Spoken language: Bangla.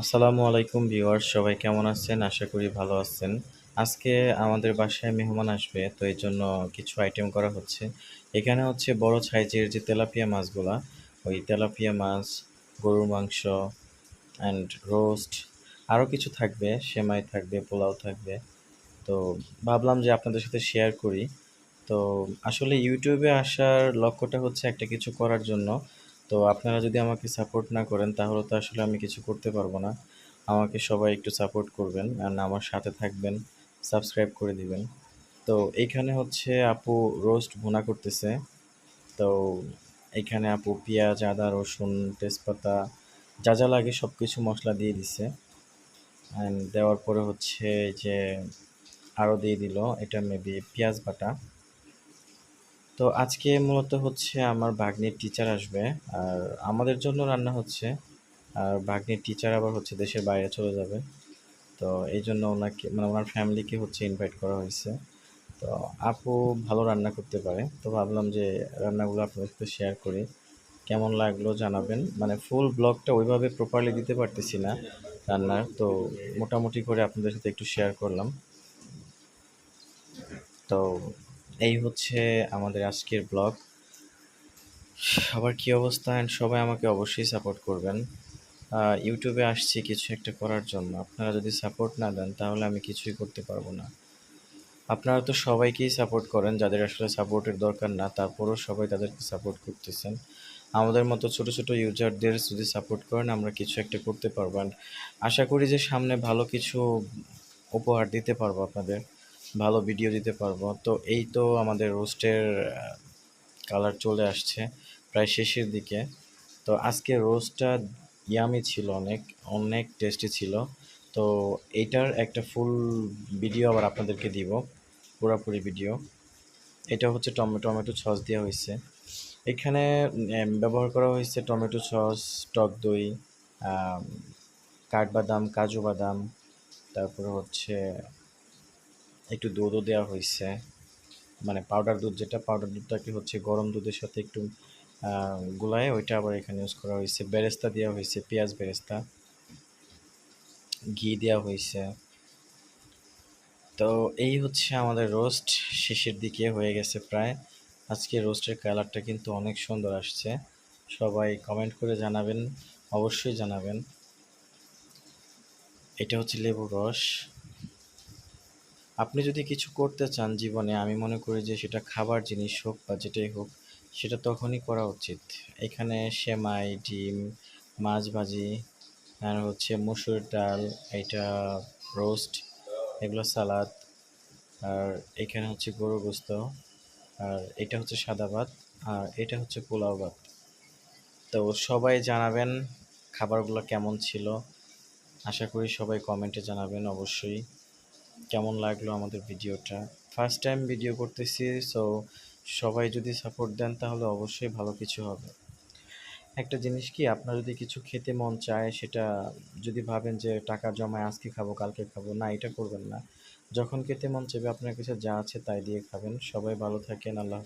আসসালামু আলাইকুম ভিউয়ার্স, সবাই কেমন আছেন? আশা করি ভালো আছেন। আজকে আমাদের বাসায় মেহমান আসবে, তো এই জন্য কিছু আইটেম করা হচ্ছে। এখানে হচ্ছে বড় সাইজের যে তেলাপিয়া মাছগুলা, ওই তেলাপিয়া মাছ, গরুর মাংস অ্যান্ড রোস্ট আরও কিছু থাকবে, সেমাই থাকবে, পোলাও থাকবে। তো ভাবলাম যে আপনাদের সাথে শেয়ার করি। তো আসলে ইউটিউবে আসার লক্ষ্যটা হচ্ছে একটা কিছু করার জন্য। তো আপনারা যদি আমাকে সাপোর্ট না করেন, তাহলে তো আসলে আমি কিছু করতে পারব না। আমাকে সবাই একটু সাপোর্ট করবেন অ্যান্ড আমার সাথে থাকবেন সাবস্ক্রাইব করে দিবেন। তো এইখানে হচ্ছে আপু রোস্ট ভুনা করতেছে। তো এইখানে আপু পেঁয়াজ, আদা, রসুন, তেজপাতা, যা যা লাগে সব কিছু মশলা দিয়ে দিছে। অ্যান্ড দেওয়ার পরে হচ্ছে যে আরও দিয়ে দিল, এটা মেবি পেঁয়াজ বাটা। তো আজকে মূলত হচ্ছে আমার ভাগ্নির টিচার আসবে। আর আমাদের জন্য রান্না হচ্ছে। আর ভাগ্নির টিচার আবার হচ্ছে দেশের বাইরে চলে যাবে। তো এই জন্য ওনাকে মানে ওনার ফ্যামিলিকে হচ্ছে ইনভাইট করা হয়েছে। তো আপু ভালো রান্না করতে পারে। তো ভাবলাম যে রান্নাগুলো আপনাদের সাথে শেয়ার করি। কেমন লাগল জানাবেন। মানে ফুল ব্লগটা ওইভাবে প্রপারলি দিতে পারতেছি না রান্নার। তো মোটামুটি করে আপনাদের সাথে একটু শেয়ার করলাম। তো এই হচ্ছে আমাদের আজকের ব্লগ সবার কী অবস্থা? অ্যান্ড সবাই আমাকে অবশ্যই সাপোর্ট করবেন। ইউটিউবে আসছি কিছু একটা করার জন্য। আপনারা যদি সাপোর্ট না দেন, তাহলে আমি কিছুই করতে পারব না। আপনারা তো সবাইকেই সাপোর্ট করেন, যাদের আসলে সাপোর্টের দরকার না, তারপরেও সবাই তাদেরকে সাপোর্ট করতেছেন। আমাদের মতো ছোট ছোট ইউজারদের যদি সাপোর্ট করেন, আমরা কিছু একটা করতে পারব। আশা করি যে সামনে ভালো কিছু উপহার দিতে পারব আপনাদের। ভালো ভিডিও দিতে পারব। তো এই তো আমাদের রোস্টের কালার চলে আসছে প্রায় শেষের দিকে। তো আজকে রোস্টটা ইয়ামি ছিল, অনেক অনেক টেস্টি ছিল। তো এইটার একটা ফুল ভিডিও আবার আপনাদেরকে দিব, পুরোপুরি ভিডিও এটা হচ্ছে টমেটো টমেটো সস দেওয়া হয়েছে। এখানে ব্যবহার করা হয়েছে টমেটো সস, টক দই কাঠবাদাম, কাজু বাদাম, তারপরে হচ্ছে একটু দুধও দেওয়া হয়েছে। মানে পাউডার দুধ, যেটা পাউডার দুধটাকে হচ্ছে, গরম দুধের সাথে একটু গুলায়, ওইটা আবার এখানে ইউজ করা হয়েছে। বেরেস্তা দেওয়া হয়েছে, পেঁয়াজ বেরেস্তা। ঘি দেওয়া হয়েছে। তো এই হচ্ছে আমাদের রোস্ট শেষের দিকে হয়ে গেছে প্রায়। আজকে রোস্টের কালারটা কিন্তু অনেক সুন্দর আসছে। সবাই কমেন্ট করে জানাবেন, অবশ্যই জানাবেন। এটা হচ্ছে লেবুর রস। আপনি যদি কিছু করতে চান জীবনে, আমি মনে করি যে সেটা খাবার জিনিস হোক বা যেটাই হোক, সেটা তখনই করা উচিত। এখানে সেমাই, ডিম, মাছ ভাজি, আর হচ্ছে মসুর ডাল, এটা রোস্ট, এগুলো সালাদ, আর এখানে হচ্ছে গরু গোস্ত, আর এটা হচ্ছে সাদা ভাত, আর এটা হচ্ছে পোলাও ভাত। তো সবাই জানাবেন খাবারগুলো কেমন ছিল। আশা করি সবাই কমেন্টে জানাবেন অবশ্যই। কেমন লাগল আমাদের ভিডিওটা? ফার্স্ট টাইম ভিডিও করতেছি সো সবাই যদি সাপোর্ট দেন তাহলে অবশ্যই ভালো কিছু হবে। একটা জিনিস কি, আপনার যদি কিছু খেতে মন চায়, সেটা যদি ভাবেন যে টাকা জমায় আজকে খাব, কালকে খাব, না, এটা করবেন না। যখন খেতে মন চাইবে, আপনার কাছে যা আছে তাই দিয়ে খাবেন। সবাই ভালো থাকেন, আল্লাহ।